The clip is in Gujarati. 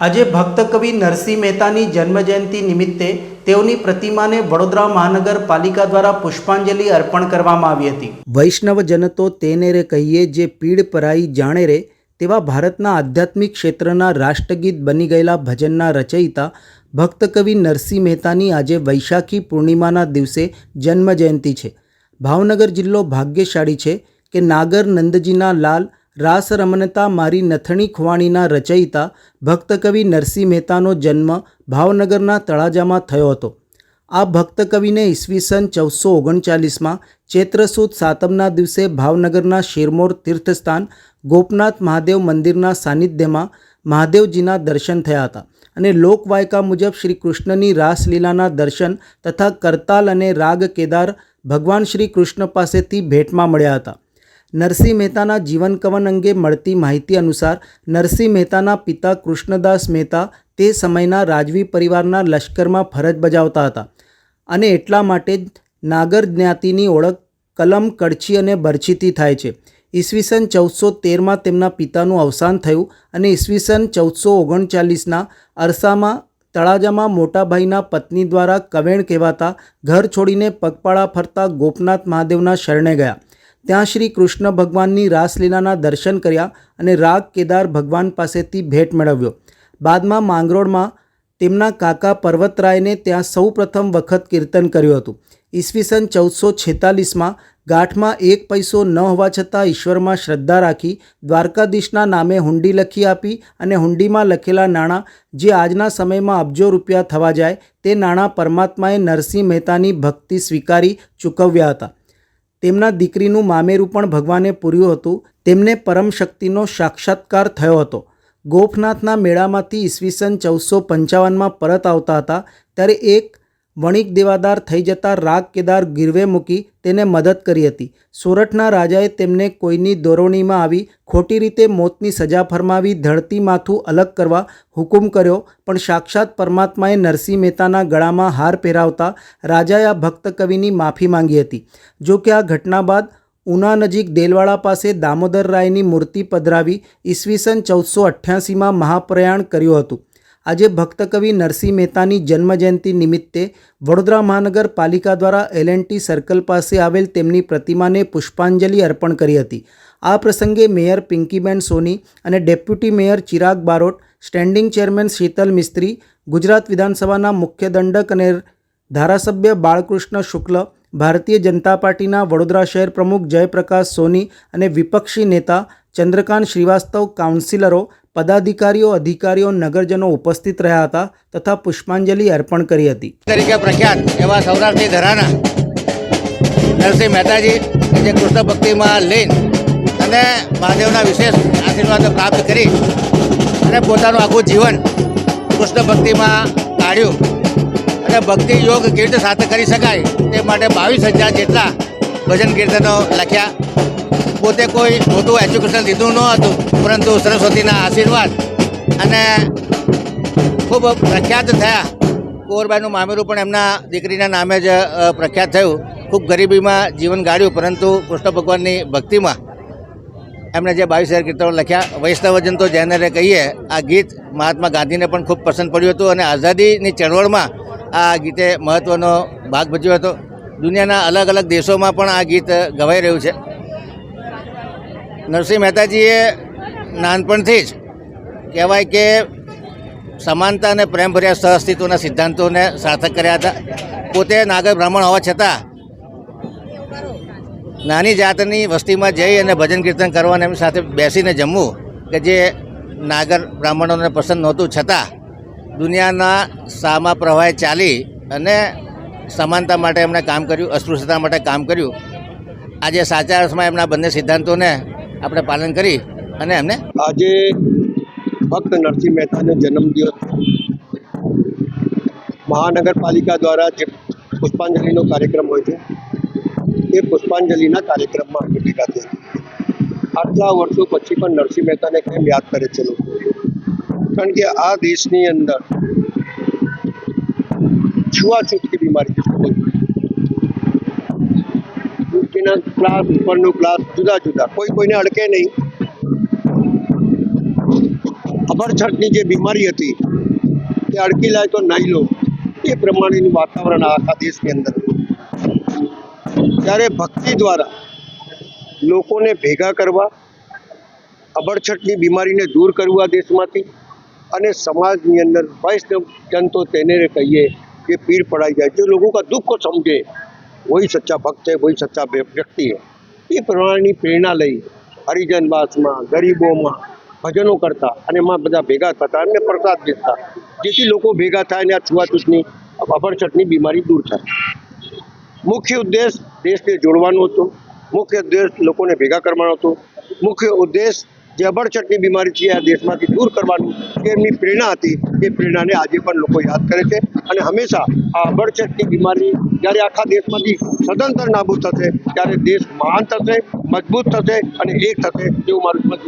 આજે ભક્ત કવિ નરસિંહ મહેતાની જન્મજયંતિ નિમિત્તે તેઓની પ્રતિમાને વડોદરા મહાનગરપાલિકા દ્વારા પુષ્પાંજલિ અર્પણ કરવામાં આવી હતી. વૈષ્ણવજન તો તેને રે કહીએ જે પીડ પરાઈ જાણે રે, તેવા ભારતના આધ્યાત્મિક ક્ષેત્રના રાષ્ટ્રગીત બની ગયેલા ભજનના રચયિતા ભક્ત કવિ નરસિંહ મહેતાની આજે વૈશાખી પૂર્ણિમાના દિવસે જન્મજયંતિ છે. ભાવનગર જિલ્લો ભાગ્યશાળી છે કે નાગર નંદજીના લાલ રાસ રમનતા મારી નથણી ખુવાણીના રચયિતા ભક્તકવિ નરસિંહ મહેતાનો જન્મ ભાવનગરના તળાજામાં થયો હતો. આ ભક્તકવિને ઈસવીસન ચૌદસો ઓગણચાલીસમાં ચૈત્રસુદ સાતમના દિવસે ભાવનગરના શિરમોર તીર્થસ્થાન ગોપનાથ મહાદેવ મંદિરના સાનિધ્યમાં મહાદેવજીના દર્શન થયા હતા અને લોકવાયકા મુજબ શ્રી કૃષ્ણની રાસલીલાના દર્શન તથા કરતાલ અને રાગ કેદાર ભગવાન શ્રી કૃષ્ણ પાસેથી ભેટમાં મળ્યા હતા. નરસિંહ મહેતાના જીવન કવન અંગે મળતી માહિતી અનુસાર, નરસિંહ મહેતાના પિતા કૃષ્ણદાસ મહેતા તે સમયના રાજવી પરિવારના લશ્કરમાં ફરજ બજાવતા હતા અને એટલા માટે જ નાગર જ્ઞાતિની ઓળખ કલમ કડછી અને બરછીથી થાય છે. ઈસવીસન ચૌદસો તેરમાં તેમના પિતાનું અવસાન થયું અને ઈસવીસન ચૌદસો ઓગણચાલીસના અરસામાં, તળાજામાં મોટાભાઈના પત્ની દ્વારા કવેણ કહેવાતા ઘર છોડીને પગપાળા ફરતા ગોપનાથ મહાદેવના શરણે ગયા. ત્યાં શ્રી કૃષ્ણ ભગવાનની રાસલીલાના દર્શન કર્યા અને રાગ કેદાર ભગવાન પાસેથી ભેટ મેળવ્યો. બાદમાં માંગરોળમાં તેમના કાકા પર્વતરાયને ત્યાં સૌ પ્રથમ વખત કીર્તન કર્યું હતું. ઈસવીસન ચૌદસો છેતાલીસમાં ગાંઠમાં એક પૈસો ન હોવા છતાં ઈશ્વરમાં શ્રદ્ધા રાખી દ્વારકાધીશના નામે હુંડી લખી આપી અને હુંડીમાં લખેલા નાણાં જે આજના સમયમાં અબજો રૂપિયા થવા જાય તે નાણાં પરમાત્માએ નરસિંહ મહેતાની ભક્તિ સ્વીકારી ચૂકવ્યા હતા. તેમના દીકરીનું મામેરું પણ ભગવાને પૂર્યું હતું. તેમને પરમ શક્તિનો સાક્ષાત્કાર થયો હતો. ગોપનાથના મેળામાંથી ઈસવીસન ચૌદસો પંચાવનમાં પરત આવતા હતા. ત્યારે એક વણિક દેવાદાર થઈ જતા રાગ કેદાર ગીરવે મૂકી તેને મદદ કરી હતી. સોરઠના રાજાએ તેમને કોઈની દોરવણીમાં આવી ખોટી રીતે મોતની સજા ફરમાવી ધરતી માથું અલગ કરવા હુકુમ કર્યો, પણ સાક્ષાત પરમાત્માએ નરસિંહ મહેતાના ગળામાં હાર પહેરાવતા રાજાએ આ ભક્ત કવિની માફી માંગી હતી. જો કે આ ઘટના બાદ ઉના નજીક દેલવાડા પાસે દામોદર રાયની મૂર્તિ પધરાવી ઈસવીસન ચૌદસો અઠ્યાસીમાં મહાપ્રયાણ કર્યું હતું. આજે ભક્ત કવિ નરસિંહ મહેતાની જન્મજયંતિ નિમિત્તે વડોદરા મહાનગરપાલિકા દ્વારા એલ સર્કલ પાસે આવેલ તેમની પ્રતિમાને પુષ્પાંજલિ અર્પણ કરી હતી. આ પ્રસંગે મેયર પિંકીબેન સોની અને deputy mayor Chirag Barot, standing chairman Shital Mistry, Gujarat વિધાનસભાના મુખ્ય દંડક અને ધારાસભ્ય બાળકૃષ્ણ શુક્લ, ભારતીય જનતા પાર્ટીના વડોદરા શહેર પ્રમુખ જયપ્રકાશ સોની અને વિપક્ષી નેતા ચંદ્રકાંત શ્રીવાસ્તવ કાઉન્સિલરો, પદાધિકારીઓ, અધિકારીઓ, નગરજનો ઉપસ્થિત રહ્યા હતા તથા પુષ્પાંજલિ અર્પણ કરી હતી. તરીકે પ્રખ્યાત એવા સૌરાષ્ટ્રની ધરાના નરસિંહ મહેતાજી જે કૃષ્ણ ભક્તિમાં લઈને અને મહાદેવના વિશેષ આશીર્વાદ પ્રાપ્ત કરી અને પોતાનું આખું જીવન કૃષ્ણ ભક્તિમાં કાઢ્યું અને ભક્તિ યોગ કેવી રીતે સાથે કરી શકાય તે માટે બાવીસ હજાર જેટલા ભજન કીર્તનો લખ્યા. પોતે કોઈ મોટું એજ્યુકેશન લીધું ન હતું, પરંતુ સરસ્વતીના આશીર્વાદ અને ખૂબ પ્રખ્યાત થયા. કુંવરબાઈનું મામેરું પણ એમના દીકરીના નામે જ પ્રખ્યાત થયું. ખૂબ ગરીબીમાં જીવન ગાળ્યું, પરંતુ કૃષ્ણ ભગવાનની ભક્તિમાં એમણે જે બાવીસ હજાર કીર્તનો લખ્યા વૈષ્ણવજન તો જેને કહીએ, આ ગીત મહાત્મા ગાંધીને પણ ખૂબ પસંદ પડ્યું હતું અને આઝાદીની ચળવળમાં આ ગીતે મહત્ત્વનો ભાગ ભજ્યો હતો. દુનિયાના અલગ અલગ દેશોમાં પણ આ ગીત ગવાઈ રહ્યું છે. નરસિંહ મહેતાજીએ નાનપણથી જ કહેવાય કે સમાનતા અને પ્રેમભર્યા સહઅસ્તિત્વના સિદ્ધાંતોને સાર્થક કર્યા હતા. પોતે નાગર બ્રાહ્મણ હોવા છતાં નાની જાતની વસ્તીમાં જઈ અને ભજન કીર્તન કરવાને એમની સાથે બેસીને જમવું કે જે નાગર બ્રાહ્મણોને પસંદ નહોતું. છતાં દુનિયાના સામા પ્રવાહે ચાલી અને સમાનતા માટે એમણે કામ કર્યું, અસ્પૃશ્યતા માટે કામ કર્યું. આજે સાચા અર્થમાં એમના બંને સિદ્ધાંતોને આપણે પાલન કરી અને એમને આજે ભક્ત નરસિંહ મહેતાનો જન્મદિવસ. મહાનગરપાલિકા દ્વારા જે પુષ્પાંજલિનો કાર્યક્રમ હોય છે, એ પુષ્પાંજલિના કાર્યક્રમમાં અમે ભેગા આટલા વર્ષો પછી પણ નરસિંહ મહેતાને કેમ યાદ કરે છે લોકો? કારણ કે આ દેશની અંદર છૂઆછૂતની બીમારી છે. નીચેના ક્લાસ ઉપરનો ક્લાસ જુદા જુદા. કોઈ કોઈને અડકે નહીં. અમરછટની જે બીમારી હતી, તે અડકી લાય તો નહીં લો. એ પ્રમાણેનું વાતાવરણ આખા દેશની અંદર. ત્યારે ભક્તિ દ્વારા લોકોને ભેગા કરવા અબડછટની બીમારીને દૂર કરવા દેશમાંથી અને સમાજની અંદર વૈષ્ણવ જન તેને કહીએ કે પીર પડાઈ જાય. જો લોકો કા દુઃખ સમજે वही सच्चा भक्त है वही सच्चा व्यक्ति है એ પ્રમાણેની પ્રેરણા લઈ હરિજનવાસમાં ગરીબોમાં ભજનો કરતા અને એમાં બધા ભેગા થતા એમને પ્રસાદ દેતા જેથી લોકો ભેગા થાય અને આ છૂવાછૂતની અભરછટની બીમારી દૂર થાય મુખ્ય ઉદ્દેશ દેશને જોડવાનો હતો મુખ્ય ઉદ્દેશ લોકોને ભેગા કરવાનો હતો મુખ્ય ઉદ્દેશ જે અબરછટની બીમારી છે આ દેશમાંથી દૂર કરવાનું એ એમની પ્રેરણા હતી, એ પ્રેરણાને આજે પણ લોકો યાદ કરે છે અને હંમેશા આ અબરછટની બીમારી જ્યારે આખા દેશમાંથી સદંતર નાબૂદ થશે, ત્યારે દેશ મહાન થશે, મજબૂત થશે અને એક થશે તેવું મારું મત